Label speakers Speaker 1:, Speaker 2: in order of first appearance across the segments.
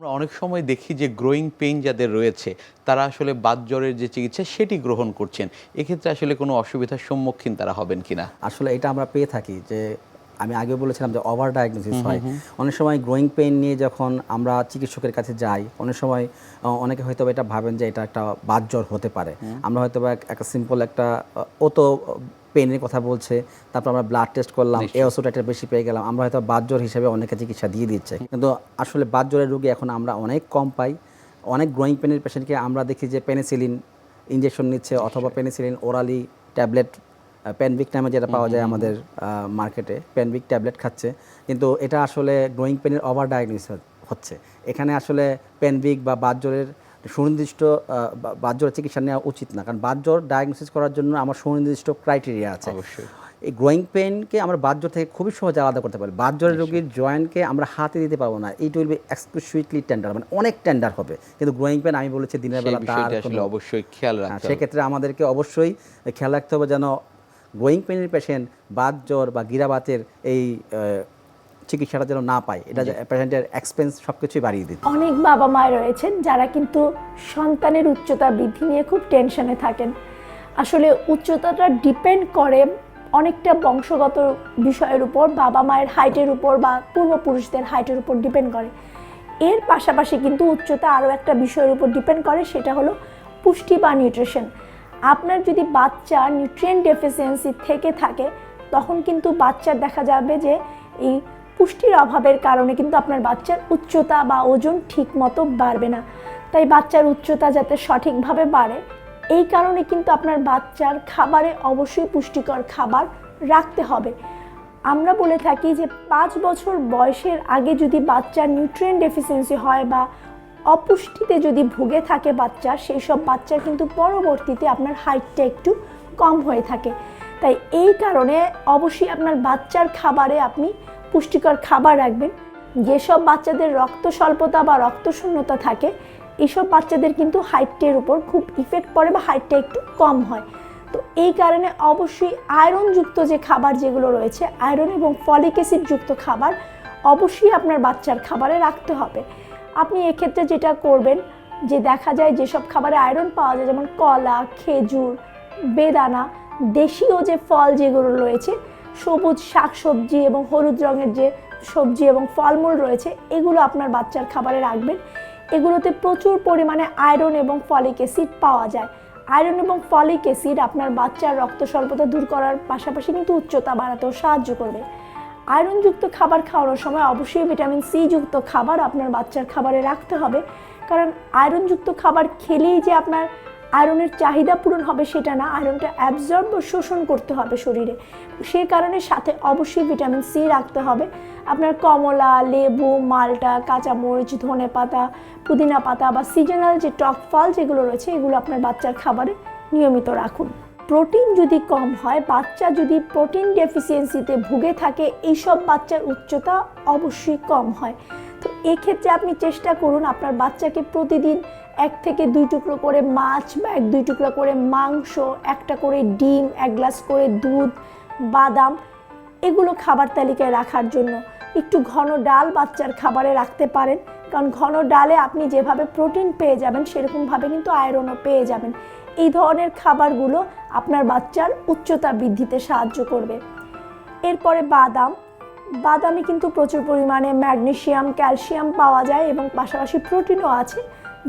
Speaker 1: আমরা অনেক সময় দেখি যে গ্রোয়িং পেইন যাদের রয়েছে তারা আসলে বাত জ্বরের যে চিকিৎসা সেটি গ্রহণ করছেন। এক্ষেত্রে আসলে কোনো অসুবিধার সম্মুখীন তারা হবেন কিনা?
Speaker 2: আসলে এটা আমরা পেয়ে থাকি যে আমি আগে বলেছিলাম যে ওভার ডায়াগনোসিস হয়। অনেক সময় গ্রোয়িং পেইন নিয়ে যখন আমরা চিকিৎসকের কাছে যাই অনেক সময় অনেকে হয়তো এটা ভাবেন যে এটা একটা বাত জ্বর হতে পারে। আমরা হয়তো বা এক- একটা সিম্পল একটা ও তো পেনের কথা বলছে তারপর আমরা ব্লাড টেস্ট করলাম এওসোটাইটার বেশি পেয়ে গেলাম আমরা হয়তো বাত জ্বর হিসেবে অনেকে চিকিৎসা দিয়ে দিচ্ছে। কিন্তু আসলে বাত জ্বরের রোগী এখন আমরা অনেক কম পাই অনেক গ্রোয়িং পেনের পেশেন্টকে আমরা দেখি যে পেনিসিলিন ইঞ্জেকশন নিচ্ছে অথবা পেনিসিলিন ওরালি ট্যাবলেট প্যানভিক নামে যেটা পাওয়া যায় আমাদের মার্কেটে প্যানভিক ট্যাবলেট খাচ্ছে। কিন্তু এটা আসলে গ্রোয়িং পেনের ওভার ডায়াগনোস হচ্ছে। এখানে আসলে প্যানভিক বা বাতজ্বরের সুনির্দিষ্ট আহ, বা- বাতজ্বরের চিকিৎসা নেওয়া উচিত না। কারণ বাতজ্বর ডায়াগনোসিস করার জন্য আমার সুনির্দিষ্ট ক্রাইটেরিয়া আছে।
Speaker 1: অবশ্যই।
Speaker 2: এই গ্রোয়িং পেনকে আমরা বাতজ্বর থেকে খুবই সহজে আলাদা করতে পারি। বাতজ্বরের রোগীর জয়েন্টকে আমরা হাতে দিতে পারব না। It will be exclusively tender মানে অনেক টেন্ডার হবে। কিন্তু গ্রোয়িং পেন আমি বলেছি দিনের বেলা তার
Speaker 1: অবশ্যই খেয়াল
Speaker 2: হ্যাঁ,
Speaker 1: রাখতে হবে।
Speaker 2: সেক্ষেত্রে আমাদেরকে অবশ্যই খেয়াল রাখতে হবে যেন গ্রোয়িং পেনের পেশেন্ট বাত জ্বর বা গিরাবাতের এই চিকিৎসাটা যেন না পায় এটা পেশেন্টের এক্সপেন্স সব কিছুই বাড়িয়ে দিচ্ছে
Speaker 3: অনেক বাবা মা রয়েছেন যারা কিন্তু সন্তানের উচ্চতা বৃদ্ধি নিয়ে খুব টেনশনে থাকেন। আসলে উচ্চতাটা ডিপেন্ড করে অনেকটা বংশগত বিষয়ের উপর বাবা মায়ের হাইটের উপর বা পূর্বপুরুষদের হাইটের উপর ডিপেন্ড করে। এর পাশাপাশি কিন্তু উচ্চতা আরও একটা বিষয়ের উপর ডিপেন্ড করে সেটা হলো পুষ্টি বা নিউট্রিশন আপনার যদি বাচ্চা নিউট্রিয়েন্ট ডেফিসিয়েন্সি থেকে থাকে তখন কিন্তু বাচ্চার দেখা যাবে যে এই পুষ্টির অভাবের কারণে কিন্তু আপনার বাচ্চার উচ্চতা বা ওজন ঠিক মতো বাড়বে না। তাই বাচ্চার উচ্চতা যাতে সঠিকভাবে বাড়ে, এই কারণে কিন্তু আপনার বাচ্চার খাবারে অবশ্যই পুষ্টিকর খাবার রাখতে হবে। আমরা বলে থাকি যে পাঁচ বছর বয়সের আগে যদি বাচ্চার নিউট্রিয়েন্ট ডেফিসিয়েন্সি হয় বা অপুষ্টিতে যদি ভুগে থাকে বাচ্চা, সেই সব বাচ্চার কিন্তু পরবর্তীতে আপনার হাইটটা একটু কম হয়ে থাকে। তাই এই কারণে অবশ্যই আপনার বাচ্চার খাবারে আপনি পুষ্টিকর খাবার রাখবেন। যেসব বাচ্চাদের রক্ত স্বল্পতা বা রক্ত শূন্যতা থাকে এইসব বাচ্চাদের কিন্তু হাইটের উপর খুব ইফেক্ট পড়ে বা হাইটটা একটু কম হয়। তো এই কারণে অবশ্যই আয়রনযুক্ত যে খাবার যেগুলো রয়েছে আয়রন এবং ফলিক অ্যাসিড যুক্ত খাবার অবশ্যই আপনার বাচ্চার খাবারে রাখতে হবে। আপনি এক্ষেত্রে যেটা করবেন, যে দেখা যায় যেসব খাবারে আয়রন পাওয়া যায়, যেমন কলা, খেজুর, বেদানা, দেশীয় যে ফল যেগুলো রয়েছে সবুজ শাকসবজি এবং হলুদ রঙের যে সবজি এবং ফলমূল রয়েছে, এগুলো আপনার বাচ্চার খাবারে রাখবেন। এগুলোতে প্রচুর পরিমাণে আয়রন এবং ফলিক অ্যাসিড পাওয়া যায়। আয়রন এবং ফলিক অ্যাসিড আপনার বাচ্চার রক্ত স্বল্পতা দূর করার পাশাপাশি কিন্তু উচ্চতা বাড়াতেও সাহায্য করবে। আয়রনযুক্ত খাবার খাওয়ানোর সময় অবশ্যই ভিটামিন সি যুক্ত খাবার আপনার বাচ্চার খাবারে রাখতে হবে। কারণ আয়রনযুক্ত খাবার খেলেই যে আপনার আয়রনের চাহিদা পূরণ হবে সেটা না, আয়রনটা অ্যাবজর্ব ও শোষণ করতে হবে শরীরে। সেই কারণে সাথে অবশ্যই ভিটামিন সি রাখতে হবে। আপনার কমলা, লেবু, মালটা, কাঁচামরিচ, ধনে পাতা, পুদিনা পাতা বা সিজনাল যে টক ফল যেগুলো রয়েছে, এগুলো আপনার বাচ্চার খাবারে নিয়মিত রাখুন। প্রোটিন যদি কম হয়, বাচ্চা যদি প্রোটিন ডেফিসিয়েন্সিতে ভুগে থাকে এইসব বাচ্চার উচ্চতা অবশ্যই কম হয়। তো এক্ষেত্রে আপনি চেষ্টা করুন আপনার বাচ্চাকে প্রতিদিন এক থেকে দুই টুকরো করে মাছ বা এক দুই টুকরো করে মাংস, একটা করে ডিম, এক গ্লাস করে দুধ, বাদাম, এগুলো খাবার তালিকায় রাখার জন্য একটু ঘন ডাল বাচ্চার খাবারে রাখতে পারেন। কারণ ঘন ডালে আপনি যেভাবে প্রোটিন পেয়ে যাবেন, সেরকমভাবে কিন্তু আয়রনও পেয়ে যাবেন। এই ধরনের খাবারগুলো আপনার বাচ্চার উচ্চতা বৃদ্ধিতে সাহায্য করবে। এরপরে বাদাম। বাদামে কিন্তু প্রচুর পরিমাণে ম্যাগনেশিয়াম, ক্যালসিয়াম পাওয়া যায় এবং পাশাপাশি প্রোটিনও আছে।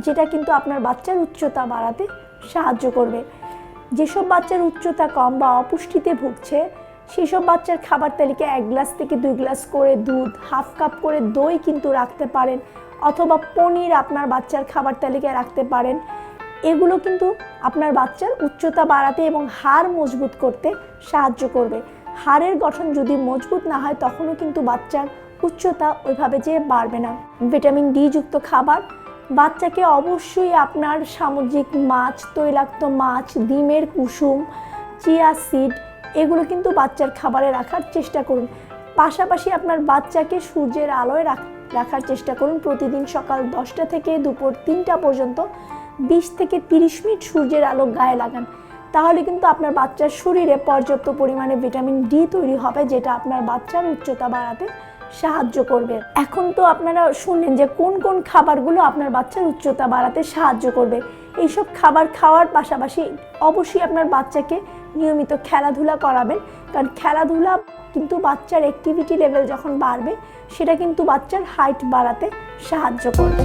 Speaker 3: যেটা কিন্তু আপনার বাচ্চার উচ্চতা বাড়াতে সাহায্য করবে। যেসব বাচ্চার উচ্চতা কম বা অপুষ্টিতে ভুগছে, সেসব বাচ্চার খাবার তালিকায় এক গ্লাস থেকে দুই গ্লাস করে দুধ, হাফ কাপ করে দই কিন্তু রাখতে পারেন অথবা পনির আপনার বাচ্চার খাবার তালিকায় রাখতে পারেন। এগুলো কিন্তু আপনার বাচ্চার উচ্চতা বাড়াতে এবং হাড় মজবুত করতে সাহায্য করবে। হাড়ের গঠন যদি মজবুত না হয়, তখনও কিন্তু বাচ্চার উচ্চতা ওইভাবে যে বাড়বে না। ভিটামিন ডি যুক্ত খাবার বাচ্চাকে অবশ্যই আপনার সামুদ্রিক মাছ, তৈলাক্ত মাছ, ডিমের কুসুম, চিয়া সিড, এগুলো কিন্তু বাচ্চার খাবারে রাখার চেষ্টা করুন। পাশাপাশি আপনার বাচ্চাকে সূর্যের আলোয় রাখ- রাখার চেষ্টা করুন। প্রতিদিন সকাল দশটা থেকে দুপুর তিনটা পর্যন্ত বিশ থেকে তিরিশ মিনিট সূর্যের আলো গায়ে লাগান। তাহলে কিন্তু আপনার বাচ্চার শরীরে পর্যাপ্ত পরিমাণে ভিটামিন ডি তৈরি হবে, যেটা আপনার বাচ্চার উচ্চতা বাড়াতে সাহায্য করবে। এখন তো আপনারা শুনলেন যে কোন কোন খাবারগুলো আপনার বাচ্চার উচ্চতা বাড়াতে সাহায্য করবে। এইসব খাবার খাওয়ার পাশাপাশি অবশ্যই আপনার বাচ্চাকে নিয়মিত খেলাধুলা করাবেন। কারণ খেলাধুলা কিন্তু বাচ্চার অ্যাক্টিভিটি লেভেল যখন বাড়বে, সেটা কিন্তু বাচ্চার হাইট বাড়াতে সাহায্য করবে।